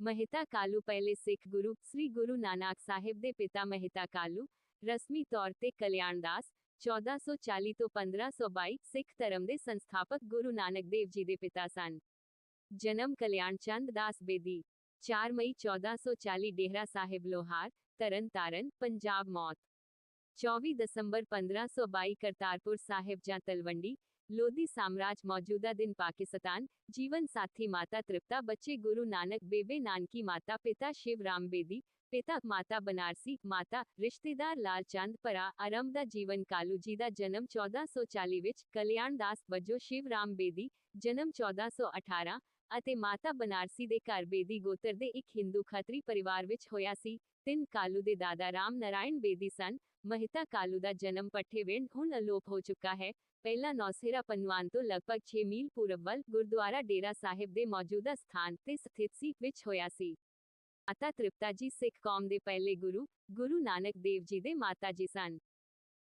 ਮਹਿਤਾ ਕਾਲੂ ਪਹਿਲੇ ਸਿੱਖ ਗੁਰੂ, ਸ੍ਰੀ ਗੁਰੂ ਨਾਨਕ ਸਾਹਿਬ ਦੇ ਪਿਤਾ ਮਹਿਤਾ ਕਾਲੂ, ਰਸਮੀ ਤੌਰ ਤੇ ਕਲਿਆਣਦਾਸ 1440 ਤੋਂ 1522 ਸਿੱਖ ਧਰਮ ਦੇ ਸੰਸਥਾਪਕ ਗੁਰੂ ਨਾਨਕ ਦੇਵ ਜੀ ਦੇ ਪਿਤਾ ਸਨ। ਜਨਮ ਕਲਿਆਣ ਚੰਦ ਦਾਸ ਬੇਦੀ 4 ਮਈ 1440 ਡੇਹਰਾ ਸਾਹਿਬ ਲੋਹਾਰ, ਤਰਨ ਤਾਰਨ, ਪੰਜਾਬ ਮੌਤ। 24 ਦਸੰਬਰ 1522 ਕਰਤਾਰਪੁਰ ਸਾਹਿਬ ਜਾਂ ਤਲਵੰਡੀ ਲੋਧੀ ਸਾਮਰਾਜ ਮੌਜੂਦਾ ਦਿਨ ਪਾਕਿਸਤਾਨ, ਜੀਵਨ ਸਾਥੀ ਮਾਤਾ ਤ੍ਰਿਪਤਾ, ਬੱਚੇ ਗੁਰੂ ਨਾਨਕ, ਬੇਬੇ ਨਾਨਕੀ ਮਾਤਾ, ਪਿਤਾ ਸ਼ਿਵ ਰਾਮ ਬੇਦੀ, ਪਿਤਾ ਮਾਤਾ ਬਨਾਰਸੀ, ਮਾਤਾ ਰਿਸ਼ਤੇਦਾਰ ਲਾਲ ਚੰਦ, ਭਰਾ ਆਰੰਭ ਦਾ ਜੀਵਨ ਕਾਲੂ ਜੀ ਦਾ ਜਨਮ 1440 ਵਿੱਚ ਕਲਿਆਣਦਾਸ ਵਜੋਂ ਸ਼ਿਵ ਰਾਮ ਬੇਦੀ, ਜਨਮ 1418 ਅਤੇ ਮਾਤਾ ਬਨਾਰਸੀ ਦੇ ਘਰ ਬੇਦੀ ਗੋਤਰ ਦੇ ਇੱਕ ਹਿੰਦੂ ਖੱਤਰੀ ਪਰਿਵਾਰ ਵਿੱਚ ਹੋਇਆ ਸੀ। ਤਿੰਨ ਕਾਲੂ ਦੇ ਦਾਦਾ ਰਾਮ ਨਾਰਾਇਣ ਬੇਦੀ ਸਨ, ਮਹਿਤਾ ਕਾਲੂ ਦਾ ਜਨਮ ਪੱਠੇਵਿੰਡ ਹੁਣ ਅਲੋਪ ਹੋ ਚੁੱਕਾ ਹੈ। ਪਹਿਲਾ ਨੌਸੇਰਾ ਪਨਵਾਨ ਤੋਂ ਲਗਭਗ 6 ਮੀਲ ਪੂਰਬ ਵੱਲ ਗੁਰਦੁਆਰਾ ਡੇਰਾ ਸਾਹਿਬ ਦੇ ਮੌਜੂਦਾ ਸਥਾਨ ਤੇ ਸਥਿਤ ਸੀ, ਵਿੱਚ ਹੋਇਆ ਸੀ। ਮਾਤਾ ਤ੍ਰਿਪਤਾ ਜੀ ਸਿੱਖ ਕੌਮ ਦੇ ਪਹਿਲੇ ਗੁਰੂ ਗੁਰੂ ਨਾਨਕ ਦੇਵ ਜੀ ਦੇ ਮਾਤਾ ਜੀ ਸਨ।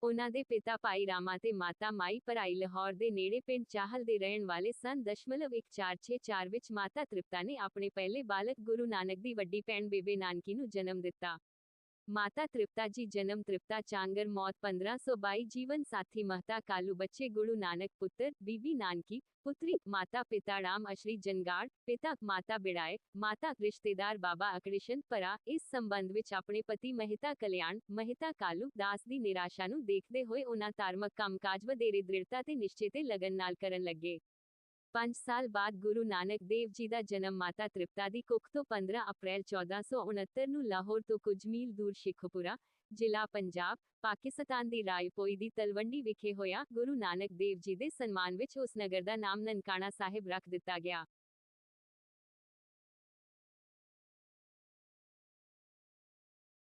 ਉਹਨਾਂ ਦੇ ਪਿਤਾ ਭਾਈ ਰਾਮਾ ਤੇ ਮਾਤਾ ਮਾਈ ਭਰਾਈ ਲਾਹੌਰ ਦੇ ਨੇੜੇ ਪਿੰਡ ਚਾਹਲ ਦੇ ਰਹਿਣ ਵਾਲੇ ਸਨ ਦਸ਼ਮਲਵ 1464 ਵਿੱਚ ਮਾਤਾ ਤ੍ਰਿਪਤਾ ਨੇ ਆਪਣੇ ਪਹਿਲੇ ਬਾਲਕ ਗੁਰੂ ਨਾਨਕ ਦੀ ਵੱਡੀ ਭੈਣ ਬੇਬੇ ਨਾਨਕੀ ਨੂੰ ਜਨਮ ਦਿੱਤਾ। ਮਾਤਾ ਤ੍ਰਿਪਤਾ ਜੀ, ਜਨਮ ਤ੍ਰਿਪਤਾ, ਚਾਂਗਰ, ਮੌਤ 1522 ਜੀਵਨ ਸਾਥੀ, ਮਹਤਾ ਕਾਲੂ ਬੱਚੇ, ਗੁਰੂ ਨਾਨਕ ਪੁੱਤਰ ਬੀਬੀ ਨਾਨਕੀ, ਪੁੱਤਰੀ, ਮਾਤਾ ਪਿਤਾ ਰਾਮ ਅਸ਼ਰੀ ਜਨਗਾੜ ਪਿਤਾ ਮਾਤਾ ਬਿੜਾਏ, ਮਾਤਾ ਰਿਸ਼ਤੇਦਾਰ ਬਾਬਾ ਅਕ੍ਰਿਸ਼ਨ ਭਰਾ, ਇਸ ਸੰਬੰਧ ਵਿੱਚ ਆਪਣੇ ਪਤੀ ਮਹਿਤਾ ਕਲਿਆਣ, ਮਹਿਤਾ ਕਾਲੂ ਦਾਸ ਦੀ ਨਿਰਾਸ਼ਾ ਨੂੰ ਦੇਖਦੇ ਹੋਏ ਉਹਨਾਂ ਧਾਰਮਿਕ ਕੰਮਕਾਜ ਵਧੇਰੇ ਦ੍ਰਿੜਤਾ ਤੇ ਨਿਸ਼ਚੇ ਤੇ ਲਗਨ ਨਾਲ ਕਰਨ ਲੱਗੇ। 5 ਸਾਲ ਬਾਅਦ ਗੁਰੂ ਨਾਨਕ ਦੇਵ ਜੀ ਦਾ ਜਨਮ ਮਾਤਾ ਤ੍ਰਿਪਤਾ ਦੀ ਕੁੱਖ ਤੋਂ 15 ਅਪ੍ਰੈਲ 1469 ਨੂੰ ਲਾਹੌਰ ਤੋਂ ਕੁਝ ਮੀਲ ਦੂਰ ਸ਼ਿਖਪੁਰਾ, ਜ਼ਿਲ੍ਹਾ ਪੰਜਾਬ, ਪਾਕਿਸਤਾਨ ਦੀ ਰਾਏਪੋਈ ਦੀ ਤਲਵੰਡੀ ਵਿਖੇ ਹੋਇਆ ਗੁਰੂ ਨਾਨਕ ਦੇਵ ਜੀ ਦੇ ਸਨਮਾਨ ਵਿੱਚ ਉਸ ਨਗਰ ਦਾ ਨਾਮ ਨਨਕਾਣਾ ਸਾਹਿਬ ਰੱਖ ਦਿੱਤਾ ਗਿਆ।